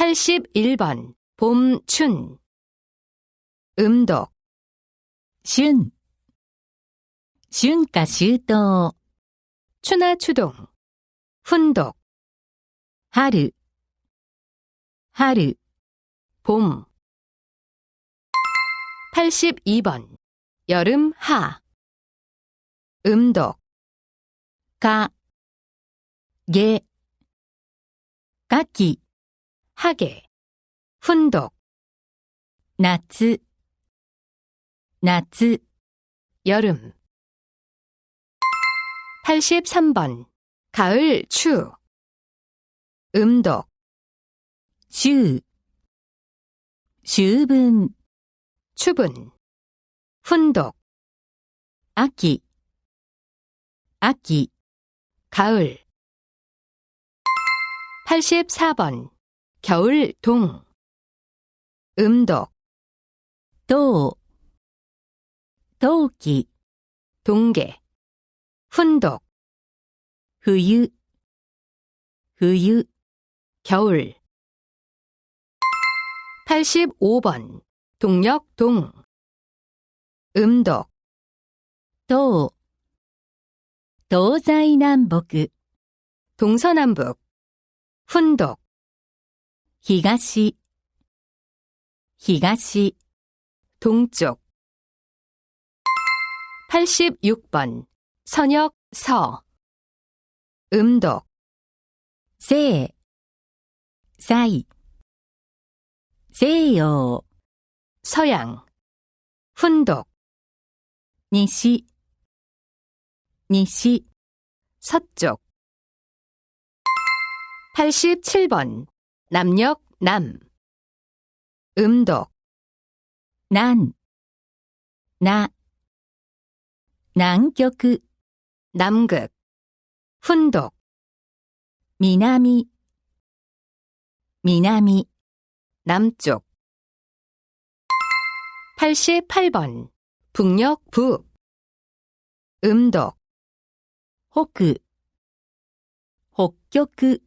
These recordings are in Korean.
81번. 봄춘. 음독. 춘 춘가 슈도 추나 추동. 훈독. 하루. 하루. 봄. 82번. 여름 하. 음독. 가. 예, 가기. 하계 훈독 夏。夏。 여름 83번 가을 추 음독 秋。秋分。 추분 훈독 秋。秋。 가을 84번 겨울 동 음독 도 동기 동계 훈독 후유 후유 겨울. 85번 동력 동 음독. 도 도자이남북 동서남북 훈독. 히가시 히가시 동쪽. 86번 선역 서. 음독. 세. 사이. 세요. 서양. 훈독. 니시. 니시. 서쪽. 87번 남력 남. 음독. 난, 나, 남극, 남극, 훈독, 미나미, 미나미, 남쪽. 88번, 북녘 북, 음독, 호크, 북극,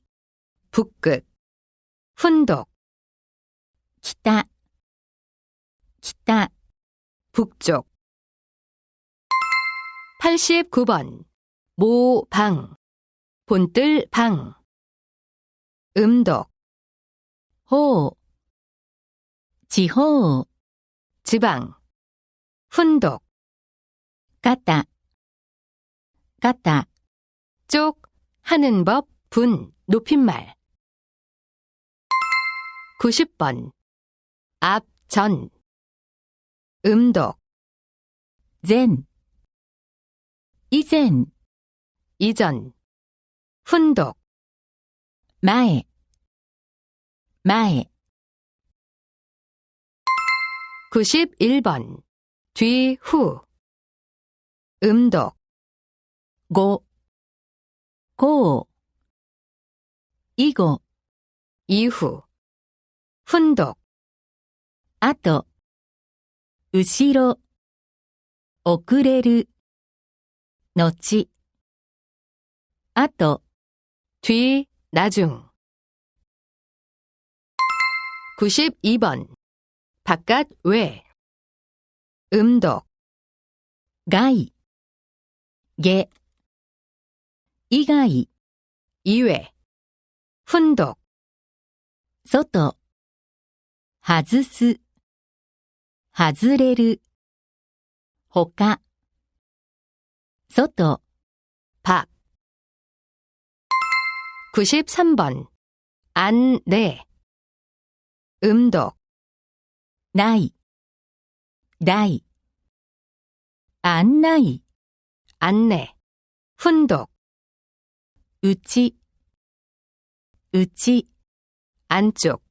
북극. 훈독. 기타. 기타. 북쪽. 89번. 모방. 본뜰 방. 음독. 호. 지호. 지방. 훈독. 까따. 까따. 쪽. 하는 법 분 높임말. 90번. 앞전. 음독. 젠. 이젠. 이전. 훈독. 마에. 마에. 91번. 뒤 후. 음독. 고 고. 이고. 이후. 훈독 あと。後ろ。遅れる。後。あと。 뒤 나중 92번 바깥 외 음독 外。下。以外。 이외 훈독 外。 外す。外れる。他。外。 밖 93번 안내 음독 ない。大。案内。 안내 훈독 うち。うち。 안쪽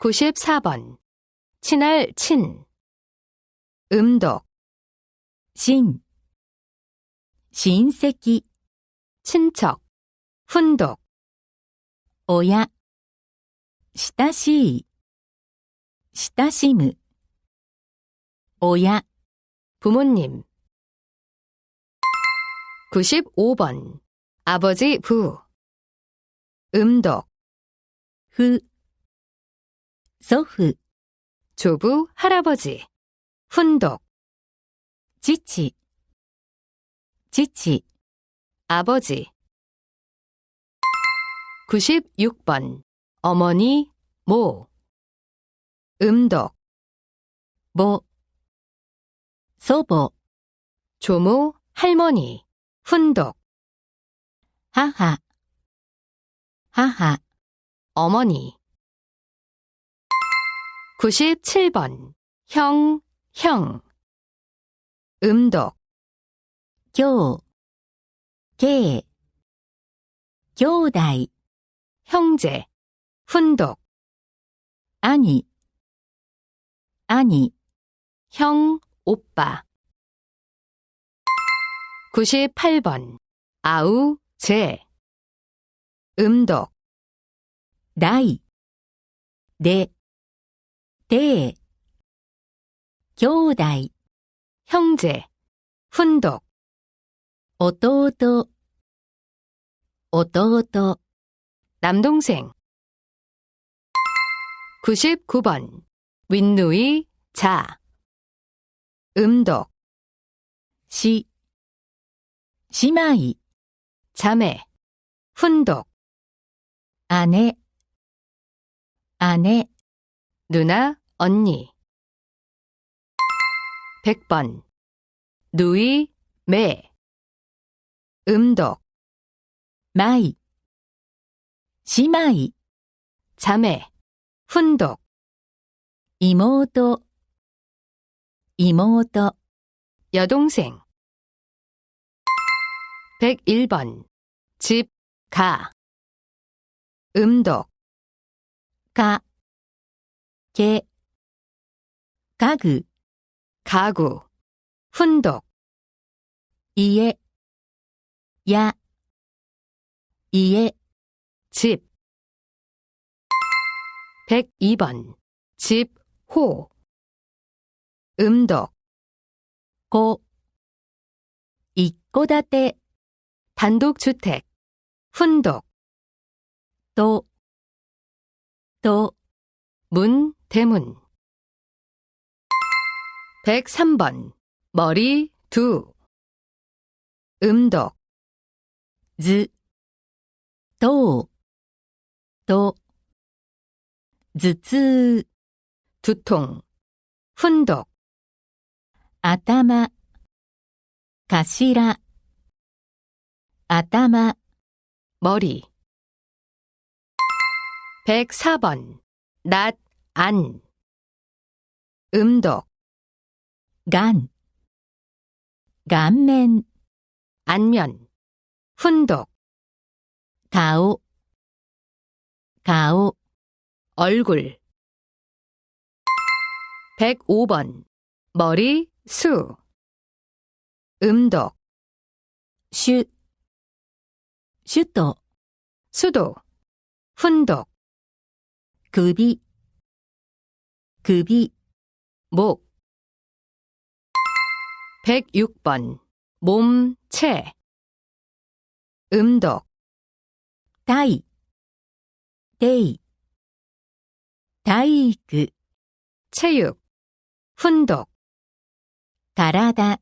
94번 친할 친 음독 親。親戚。 친척 훈독 親。親しい。親しむ。親。 부모님 95번 아버지 부 음독 父、 祖父, 조부, 할아버지, 훈독, 지치, 지치, 아버지. 96번, 어머니, 모, 음독, 모, 소보, 조모, 할머니, 훈독, 하하, 하하, 어머니. 97번. 형, 형. 음독. 교, 계, 교다이. 형제. 훈독. 아니, 아니. 형, 오빠. 98번. 아우, 제. 음독. 나이, 내 대, 교다이, 형제, 훈독, 오또오또, 오또오또, 남동생. 99번, 윗누이, 자, 음독, 시, 시마이, 자매, 훈독, 아내, 아내, 누나, 언니. 100번. 누이, 매. 음독. 마이. 지마이. 자매. 훈독. 이모도. 이모도. 여동생. 101번. 집, 가. 음독. 가. 개, 가구 가구, 훈독, 이에, 야, 이에, 집. 102번, 집, 호. 음독, 고, 이꼬다떼, 단독주택, 훈독, 또, 또, 문, 대문. 103번. 머리, 두. 음독. 즈, 도, 도. 즈즈. 두통. 훈독. 아따마, 가시라. 아따마. 머리. 104번. 낮, 안. 음독, 간. 간맨. 안면. 훈독. 가오. 가오. 얼굴. 105번. 머리, 수. 음독, 슈. 슈도. 수도. 훈독. 급이 급이 목. 106번 몸, 체. 음독. 다이. 데이. 다이그. 체육. 훈독. 가라다.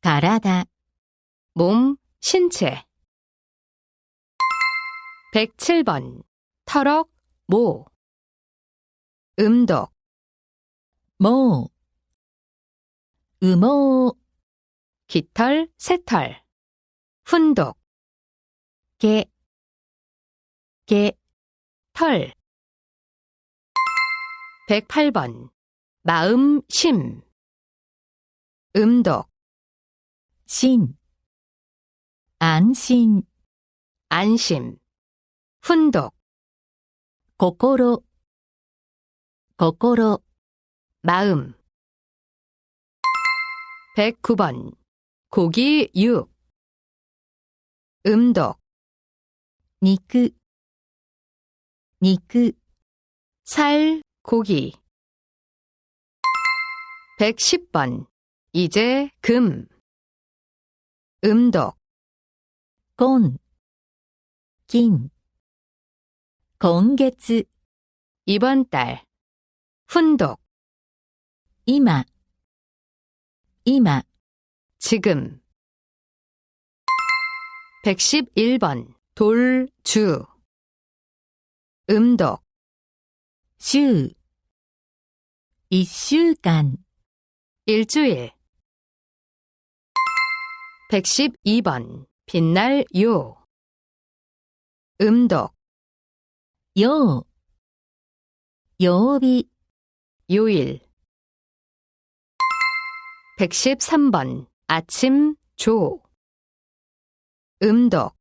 가라다. 몸, 신체. 107번 터럭 모 음덕 모 음오 깃털 새털 훈독 개 개, 털. 108번 마음 심. 음덕 신 안신. 안심 훈독 心, 거꾸로, 마음. 109번. 고기 6. 음독. 니크, 니크. 살, 고기. 110번. 이제 금. 음독. 꼰, 긴. 今月、 이번 달. 훈독, 今、今、 지금. 111번. 돌주. 음독, 週、一週間、 일주일. 112번. 빛날 요. 음독, 요 요비 요일. 113번 아침 조. 음독.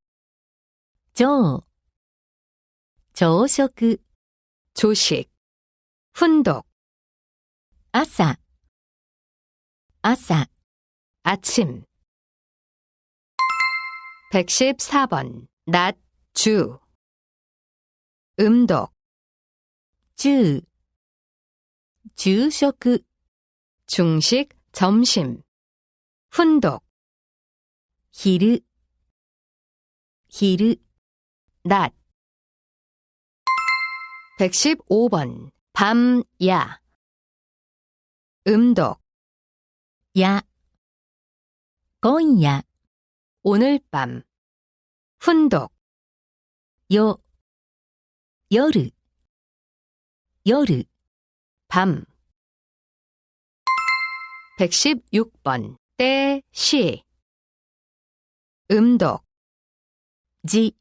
조 조식 그 조식. 훈독. 아싸. 아싸. 아침. 114번 낮 주. 음독 주 주식 중식 점심 훈독 히르 히르 낮. 115번 밤야. 음독 야. 건야. 오늘 밤. 훈독 요. 夜夜밤. 116번 때, 시. 음독. 지,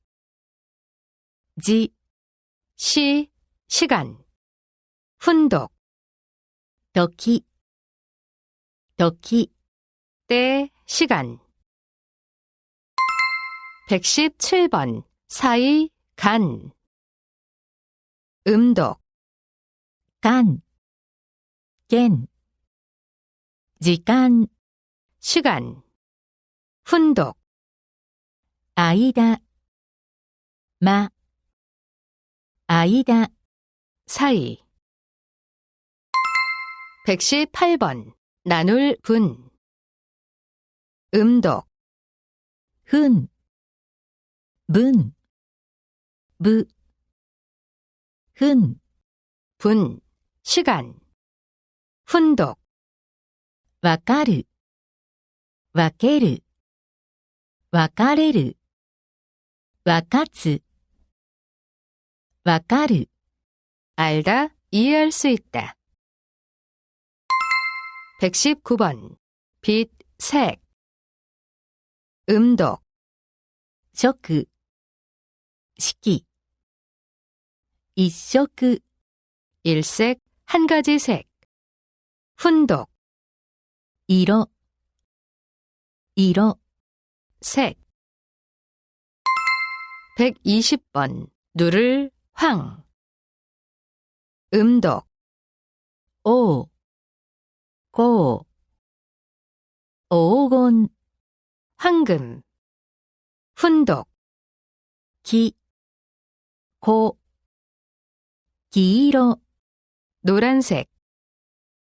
지, 시, 시간. 훈독. 덕기 덕기 때, 시간. 117번 사이, 간. 음독 간, 겐, 지간, 시간 훈독 아이다, 마, 아이다, 사이. 118번 나눌 분. 음독 흔, 문, 무, 흔, 분, 시간, 훈독, 와까르, 와케르, 와카레르, 와카츠, 와까르, 알다, 이해할 수 있다. 119번, 빛, 색, 음독, 쇼크, 식기. 이쇼크. 일색, 한 가지 색. 훈독, 일어. 일어. 색. 120번. 누를, 황. 음독, 오, 고, 오곤, 황금. 훈독, 기, 고, 黄色、 노란색.